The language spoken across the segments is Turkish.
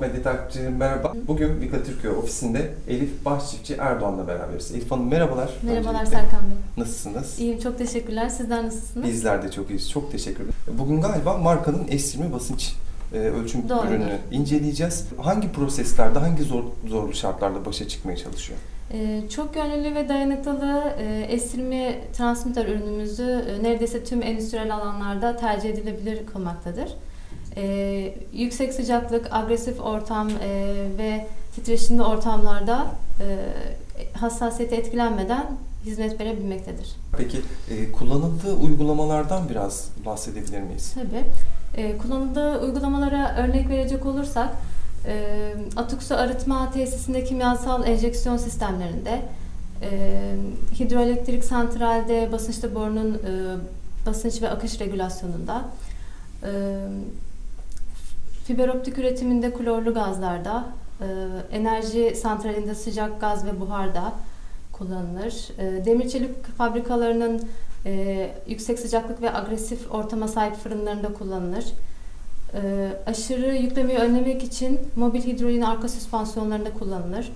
Medya takipçileri merhaba. Bugün Vika Türkiye ofisinde Elif Başçiftçi Erdoğan'la beraberiz. Elif Hanım merhabalar. Merhabalar Öncelikle. Serkan Bey. Nasılsınız? İyiyim, çok teşekkürler. Sizler nasılsınız? Bizler de çok iyiyiz. Çok teşekkür ederim. Bugün galiba markanın S20 basınç e, ölçüm Doğrudur. ürününü inceleyeceğiz. Hangi proseslerde, hangi zor, zorlu şartlarda başa çıkmaya çalışıyor? Ee, çok gönüllü ve dayanıklı e, S20 transmitter ürünümüzü e, neredeyse tüm endüstriyel alanlarda tercih edilebilir kılmaktadır. Ee, yüksek sıcaklık, agresif ortam e, ve titreşimli ortamlarda e, hassasiyeti etkilenmeden hizmet verebilmektedir. Peki e, kullanıldığı uygulamalardan biraz bahsedebilir miyiz? Tabii. E, kullanıldığı uygulamalara örnek verecek olursak, e, atık su arıtma tesisinde kimyasal enjeksiyon sistemlerinde, e, hidroelektrik santralde basınçlı borunun e, basınç ve akış regülasyonunda, e, fiber optik üretiminde klorlu gazlarda, e, enerji santralinde sıcak gaz ve buharda kullanılır. E, demir çelik fabrikalarının e, yüksek sıcaklık ve agresif ortama sahip fırınlarında kullanılır. Aşırı yüklemeyi önlemek için mobil hidrolin arka süspansiyonlarında kullanılır.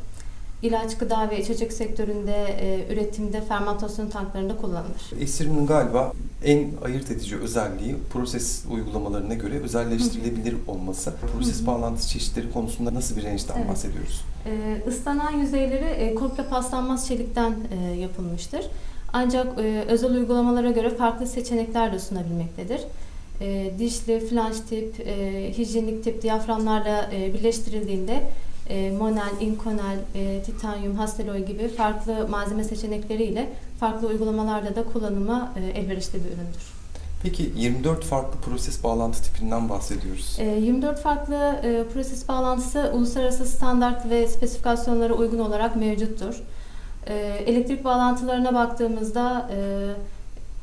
İlaç, gıda ve içecek sektöründe e, üretimde fermentasyon tanklarında kullanılır. S20'nin galiba en ayırt edici özelliği proses uygulamalarına göre özelleştirilebilir olması. Proses Hı hı. bağlantı çeşitleri konusunda nasıl bir range'den Evet. bahsediyoruz? E, ıslanan yüzeyleri e, komple paslanmaz çelikten e, yapılmıştır. Ancak e, özel uygulamalara göre farklı seçenekler de sunabilmektedir. E, dişli, flanş tip, e, hijyenik tip diyaframlarla e, birleştirildiğinde e, monel, inkonel, e, titanyum, hasteloy gibi farklı malzeme seçenekleriyle farklı uygulamalarda da kullanıma e, elverişli bir üründür. Peki 24 farklı proses bağlantı tipinden bahsediyoruz. E, 24 farklı e, proses bağlantısı uluslararası standart ve spesifikasyonlara uygun olarak mevcuttur. E, elektrik bağlantılarına baktığımızda e,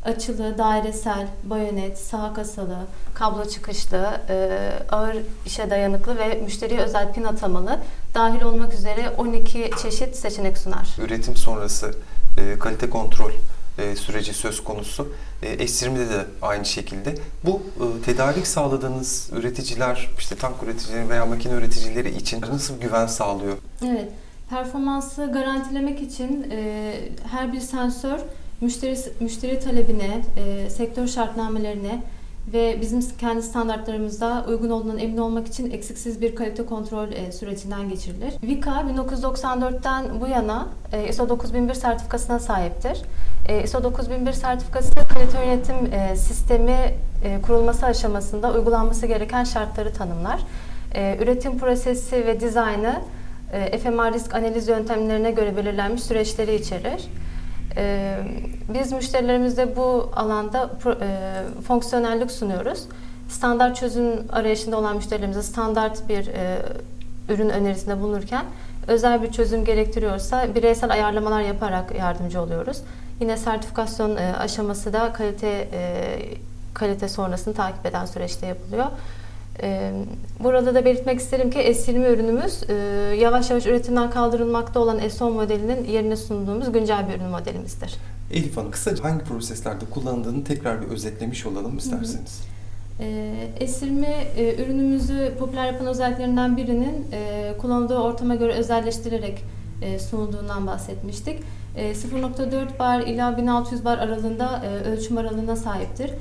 açılı, dairesel, bayonet, sağ kasalı, kablo çıkışlı, e, ağır işe dayanıklı ve müşteriye özel pin atamalı dahil olmak üzere 12 çeşit seçenek sunar. Üretim sonrası e, kalite kontrol e, süreci söz konusu. E, S20'de de aynı şekilde. Bu e, tedarik sağladığınız üreticiler, işte tank üreticileri veya makine üreticileri için nasıl güven sağlıyor? Evet, performansı garantilemek için e, her bir sensör müşteri müşteri talebine, e, sektör şartnamelerine ve bizim kendi standartlarımızda uygun olduğundan emin olmak için eksiksiz bir kalite kontrol e, sürecinden geçirilir. Vika 1994'ten bu yana e, ISO 9001 sertifikasına sahiptir. E, ISO 9001 sertifikası kalite yönetim e, sistemi e, kurulması aşamasında uygulanması gereken şartları tanımlar. E, üretim prosesi ve dizaynı e, FMR risk analiz yöntemlerine göre belirlenmiş süreçleri içerir. E, Biz müşterilerimize bu alanda e, fonksiyonellik sunuyoruz. Standart çözüm arayışında olan müşterilerimize standart bir e, ürün önerisinde bulunurken özel bir çözüm gerektiriyorsa bireysel ayarlamalar yaparak yardımcı oluyoruz. Yine sertifikasyon e, aşaması da kalite e, kalite sonrasını takip eden süreçte yapılıyor. Ee, Burada da belirtmek isterim ki S20 ürünümüz e, yavaş yavaş üretimden kaldırılmakta olan S10 modelinin yerine sunduğumuz güncel bir ürün modelimizdir. Elif Hanım kısaca hangi proseslerde kullanıldığını tekrar bir özetlemiş olalım isterseniz. Ee, S20 e, ürünümüzü popüler yapan özelliklerinden birinin e, kullanıldığı ortama göre özelleştirerek sunulduğundan bahsetmiştik. E, 0.4 bar ila 1600 bar aralığında ölçüm aralığına sahiptir.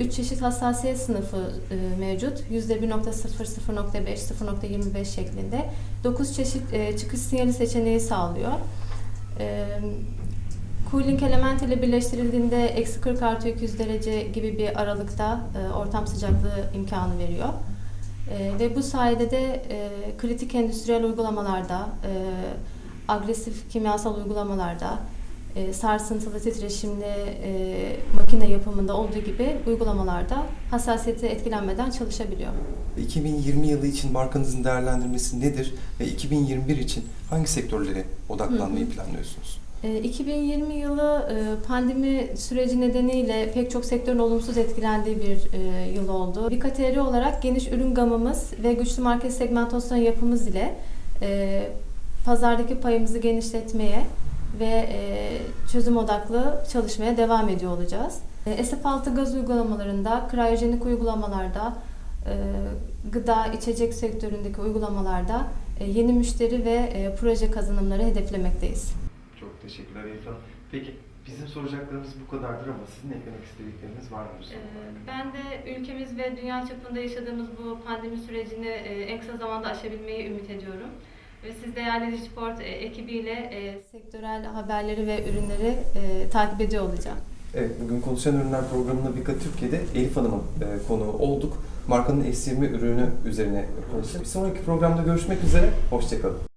3 çeşit hassasiyet sınıfı e, mevcut. %1.0, 0.5, 0.25 şeklinde. 9 çeşit e, çıkış sinyali seçeneği sağlıyor. E, Cooling element ile birleştirildiğinde eksi 40 artı 200 derece gibi bir aralıkta e, ortam sıcaklığı imkanı veriyor. E, ve bu sayede de kritik endüstriyel uygulamalarda, agresif kimyasal uygulamalarda, e, sarsıntılı, titreşimli e, makine yapımında olduğu gibi uygulamalarda hassasiyeti etkilenmeden çalışabiliyor. 2020 yılı için markanızın değerlendirmesi nedir ve 2021 için hangi sektörlere odaklanmayı Hı planlıyorsunuz? E, 2020 yılı e, pandemi süreci nedeniyle pek çok sektörün olumsuz etkilendiği bir e, yıl oldu. Bikateri olarak geniş ürün gamımız ve güçlü market segmentasyon yapımız ile e, pazardaki payımızı genişletmeye ve e, çözüm odaklı çalışmaya devam ediyor olacağız. E, SF6 gaz uygulamalarında, kriyojenik uygulamalarda, e, gıda, içecek sektöründeki uygulamalarda yeni müşteri ve proje kazanımları hedeflemekteyiz. Çok teşekkürler Elif Hanım. Peki bizim soracaklarımız bu kadardır ama sizin eklemek istedikleriniz var mıdır? son Ee? Ben de ülkemiz ve dünya çapında yaşadığımız bu pandemi sürecini en kısa zamanda aşabilmeyi ümit ediyorum. Ve siz değerli Digiport e, ekibiyle e, sektörel haberleri ve ürünleri e, takip ediyor olacağım. Evet, bugün Konuşan Ürünler programında Vika Türkiye'de Elif Hanım'ın e, konuğu olduk. Markanın S20 ürünü üzerine konuştuk. Bir sonraki programda görüşmek üzere, hoşçakalın.